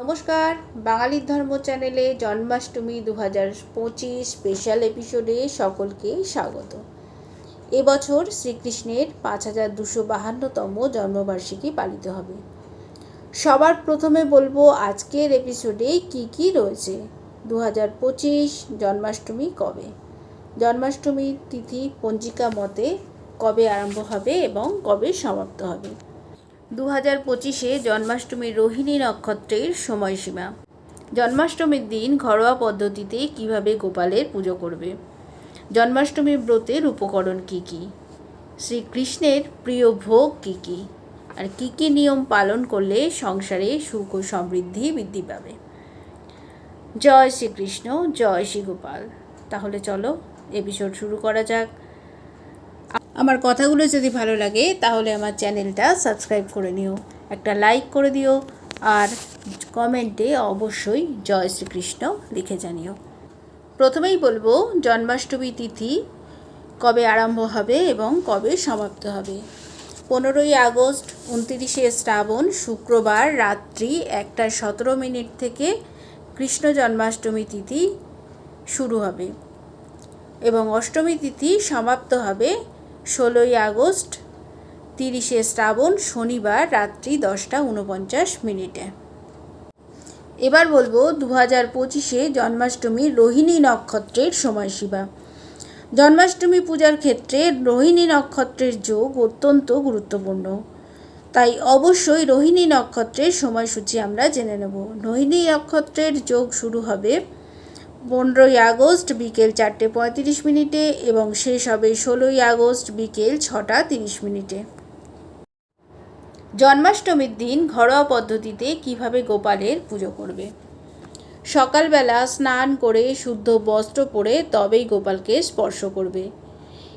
নমস্কার। বাঙালির ধর্ম চ্যানেলে জন্মাষ্টমী দু হাজার পঁচিশ স্পেশাল এপিসোডে সকলকে স্বাগত। এবছর শ্রীকৃষ্ণের পাঁচ হাজার দুশো বাহান্নতম জন্মবার্ষিকী পালিত হবে। সবার প্রথমে বলব আজকের এপিসোডে কি কি রয়েছে? দু হাজার পঁচিশ জন্মাষ্টমী কবে? জন্মাষ্টমীর তিথি পঞ্জিকা মতে কবে আরম্ভ হবে এবং কবে সমাপ্ত হবে? দু হাজার পঁচিশে জন্মাষ্টমীর রোহিণী নক্ষত্রের সময়সীমা। জন্মাষ্টমীর দিন ঘরোয়া পদ্ধতিতে কীভাবে গোপালের পুজো করবে? জন্মাষ্টমীর ব্রতের উপকরণ কী কী? শ্রীকৃষ্ণের প্রিয় ভোগ কী কী? আর কী কী নিয়ম পালন করলে সংসারে সুখ ও সমৃদ্ধি বৃদ্ধি পাবে? জয় শ্রীকৃষ্ণ, জয় শ্রী গোপাল তাহলে চলো, এপিসোড শুরু করা যাক। আমার কথাগুলো যদি ভালো লাগে, তাহলে আমার চ্যানেলটা সাবস্ক্রাইব করে নিও। একটা লাইক করে দিও, আর কমেন্টে অবশ্যই জয় শ্রীকৃষ্ণ লিখে জানিও। প্রথমেই বলব, জন্মাষ্টমী তিথি কবে আরম্ভ হবে এবং কবে সমাপ্ত হবে? পনেরোই আগস্ট, উনতিরিশে শ্রাবণ, শুক্রবার রাত্রি একটা সতেরো মিনিট থেকে কৃষ্ণ জন্মাষ্টমী তিথি শুরু হবে। এবং অষ্টমী তিথি সমাপ্ত হবে ষোলোই আগস্ট, তিরিশে শ্রাবণ, শনিবার রাত্রি দশটা উনপঞ্চাশ মিনিটে। এবার বলব দু হাজার পঁচিশে জন্মাষ্টমী রোহিণী নক্ষত্রের সময়সীমা। জন্মাষ্টমী পূজার ক্ষেত্রে রোহিণী নক্ষত্রের যোগ অত্যন্ত গুরুত্বপূর্ণ। তাই অবশ্যই রোহিণী নক্ষত্রের সময়সূচি আমরা জেনে নেব। রোহিণী নক্ষত্রের যোগ শুরু হবে পনেরোই আগস্ট বিকেল চারটে পঁয়ত্রিশ মিনিটে এবং শেষ হবে ষোলোই আগস্ট বিকেল ছটা তিরিশ মিনিটে। জন্মাষ্টমীর দিন ঘরোয়া পদ্ধতিতে কীভাবে গোপালের পুজো করবে? সকালবেলা স্নান করে শুদ্ধ বস্ত্র পরে তবেই গোপালকে স্পর্শ করবে।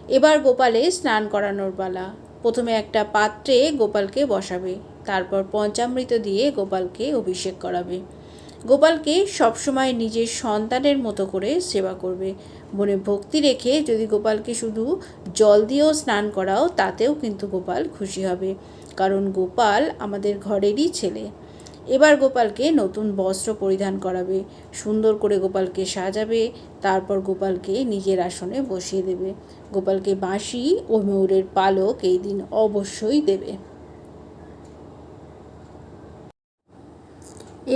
এবার গোপালে স্নান করানোর পালা। প্রথমে একটা পাত্রে গোপালকে বসাবে, তারপর পঞ্চামৃত দিয়ে গোপালকে অভিষেক করাবে। গোপালকে সবসময় নিজের সন্তানের মতো করে সেবা করবে। মনে ভক্তি রেখে যদি গোপালকে শুধু জল দিয়েও স্নান করাও, তাতেও কিন্তু গোপাল খুশি হবে। কারণ গোপাল আমাদের ঘরেরই ছেলে। এবার গোপালকে নতুন বস্ত্র পরিধান করাবে। সুন্দর করে গোপালকে সাজাবে। তারপর গোপালকে নিজের আসনে বসিয়ে দেবে। গোপালকে বাঁশি ও ময়ূরের পালক এই দিন অবশ্যই দেবে।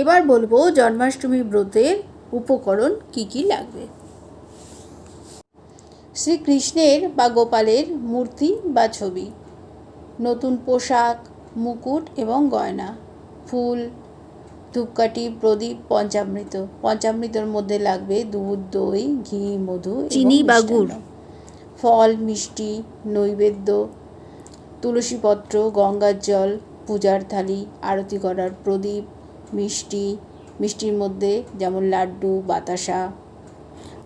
এবার বলব জন্মাষ্টমী ব্রতের উপকরণ কি কি লাগবে? শ্রীকৃষ্ণের বা গোপালের মূর্তি বা ছবি নতুন পোশাক মুকুট এবং গয়না ফুল ধূপকাঠি প্রদীপ পঞ্চামৃত। পঞ্চামৃতর মধ্যে লাগবে দুধ দই ঘি মধু চিনি বা গুড়। ফল মিষ্টি নৈবেদ্য তুলসীপত্র গঙ্গার জল পূজার থালি আরতি করার প্রদীপ মিষ্টি, মিষ্টির মধ্যে যেমন লাড্ডু, বাতাসা।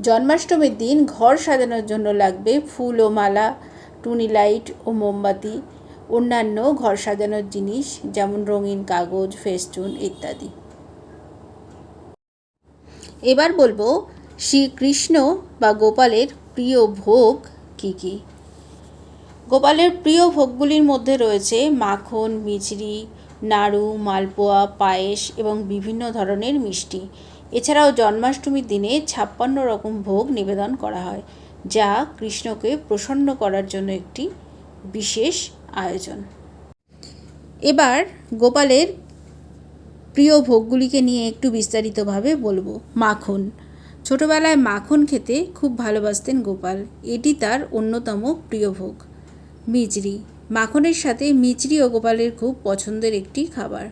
জন্মাষ্টমীর দিন ঘর সাজানোর জন্য লাগবে ফুল ও মালা, টুনি লাইট ও মোমবাতি, অন্যান্য ঘর সাজানোর জিনিস যেমন রঙিন কাগজ, ফেস্টুন ইত্যাদি। এবার বলব শ্রীকৃষ্ণ বা গোপালের প্রিয় ভোগ কী কী? গোপালের প্রিয় ভোগগুলির মধ্যে রয়েছে মাখন, মিছরি নাড়ু, মালপোয়া, পায়েস এবং বিভিন্ন ধরনের মিষ্টি। এছাড়াও জন্মাষ্টমীর দিনে ছাপ্পান্ন রকম ভোগ নিবেদন করা হয়, যা কৃষ্ণকে প্রসন্ন করার জন্য একটি বিশেষ আয়োজন। এবার গোপালের প্রিয় ভোগগুলিকে নিয়ে একটু বিস্তারিতভাবে বলব। মাখন। ছোটবেলায় মাখন খেতে খুব ভালোবাসতেন গোপাল। এটি তার অন্যতম প্রিয় ভোগ। মিচড়ি মাখনের সাথে মিচড়ি ও গোপালের খুব পছন্দের একটি খাবার।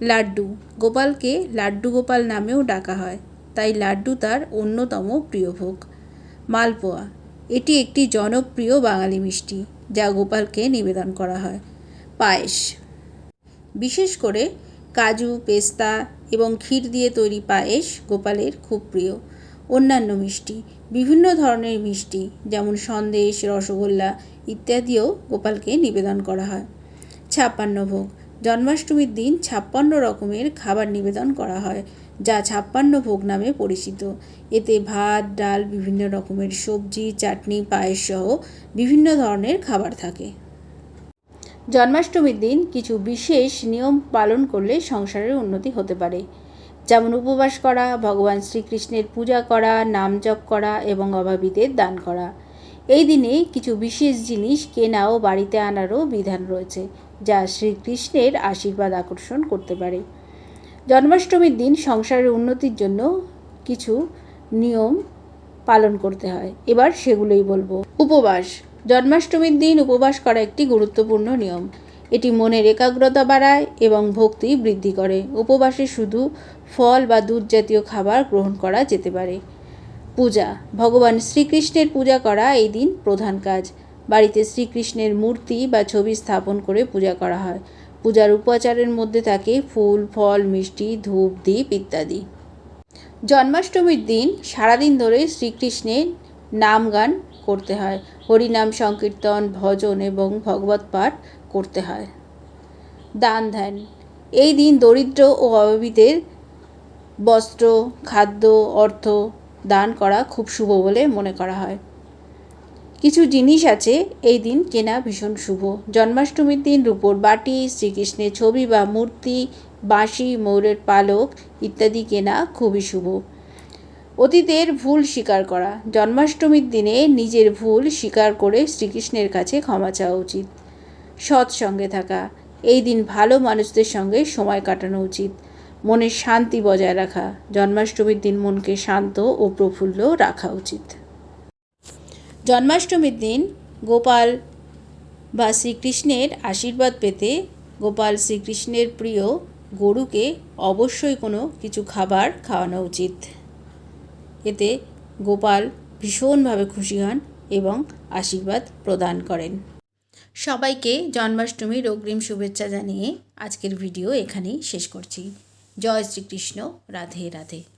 লাড্ডু। গোপালকে লাড্ডু গোপাল নামেও ডাকা হয়, তাই লাড্ডু তার অন্যতম প্রিয় ভোগ। মালপোয়া। এটি একটি জনপ্রিয় বাঙালি মিষ্টি, যা গোপালকে নিবেদন করা হয়। পায়েস। বিশেষ করে কাজু, পেস্তা এবং ক্ষীর দিয়ে তৈরি পায়েস গোপালের খুব প্রিয়। অন্যান্য মিষ্টি, বিভিন্ন ধরনের মিষ্টি, যেমন সন্দেশ, রসগোল্লা ইত্যাদিও গোপালকে নিবেদন করা হয়। ছাপ্পান্ন ভোগ। জন্মাষ্টমীর দিন ছাপ্পান্ন রকমের খাবার নিবেদন করা হয়, যা ছাপ্পান্ন ভোগ নামে পরিচিত। এতে ভাত, ডাল, বিভিন্ন রকমের সবজি, চাটনি, পায়েস সহ বিভিন্ন ধরনের খাবার থাকে। জন্মাষ্টমীর দিন কিছু বিশেষ নিয়ম পালন করলে সংসারের উন্নতি হতে পারে। যেমন উপবাস করা, ভগবান শ্রীকৃষ্ণের পূজা করা, নাম জপ করা এবং অভাবীদের দান করা। এই দিনে কিছু বিশেষ জিনিস কেনা ও বাড়িতে আনারও বিধান রয়েছে, যা শ্রীকৃষ্ণের আশীর্বাদ আকর্ষণ করতে পারে। জন্মাষ্টমীর দিন সংসারের উন্নতির জন্য কিছু নিয়ম পালন করতে হয়। এবার সেগুলোই বলব। উপবাস। জন্মাষ্টমীর দিন উপবাস করা একটি গুরুত্বপূর্ণ নিয়ম। এটি মনের একাগ্রতা বাড়ায় এবং ভক্তি বৃদ্ধি করে। উপবাসে শুধু ফল বা দুধ জাতীয় খাবার গ্রহণ করা যেতে পারে। পূজা, ভগবান শ্রীকৃষ্ণের পূজা করা এই দিন প্রধান কাজ। বাড়িতে শ্রীকৃষ্ণের মূর্তি বা ছবি স্থাপন করে পূজা করা হয়। পূজার উপাচারের মধ্যে থাকে ফুল, ফল, মিষ্টি, ধূপ দ্বীপ ইত্যাদি। জন্মাষ্টমীর দিন সারাদিন ধরে শ্রীকৃষ্ণের নাম গান করতে হয়। হরিনাম, সংকীর্তন, ভজন এবং ভগবত পাঠ করতে হয়। দান ধ্যান। এই দিন দরিদ্র ও অভাবীদের বস্ত্র, খাদ্য, অর্থ দান করা খুব শুভ বলে মনে করা হয়। কিছু জিনিস আছে এই দিন কেনা ভীষণ শুভ। জন্মাষ্টমীর দিন রূপোর বাটি, শ্রীকৃষ্ণের ছবি বা মূর্তি, বাঁশি, ময়ূরের পালক ইত্যাদি কেনা খুবই শুভ। অতীতের ভুল স্বীকার করা। জন্মাষ্টমীর দিনে নিজের ভুল স্বীকার করে শ্রীকৃষ্ণের কাছে ক্ষমা চাওয়া উচিত। সৎ সঙ্গে থাকা। এই দিন ভালো মানুষদের সঙ্গে সময় কাটানো উচিত। মনের শান্তি বজায় রাখা। জন্মাষ্টমীর দিন মনকে শান্ত ও প্রফুল্ল রাখা উচিত। জন্মাষ্টমীর দিন গোপাল বা শ্রীকৃষ্ণের আশীর্বাদ পেতে গোপাল শ্রীকৃষ্ণের প্রিয় গরুকে অবশ্যই কোনো কিছু খাবার খাওয়ানো উচিত। এতে গোপাল ভীষণভাবে খুশি হন এবং আশীর্বাদ প্রদান করেন। সবাইকে জন্মাষ্টমীর অগ্রিম শুভেচ্ছা জানিয়ে আজকের ভিডিও এখানেই শেষ করছি। জয় শ্রীকৃষ্ণ রাধে রাধে।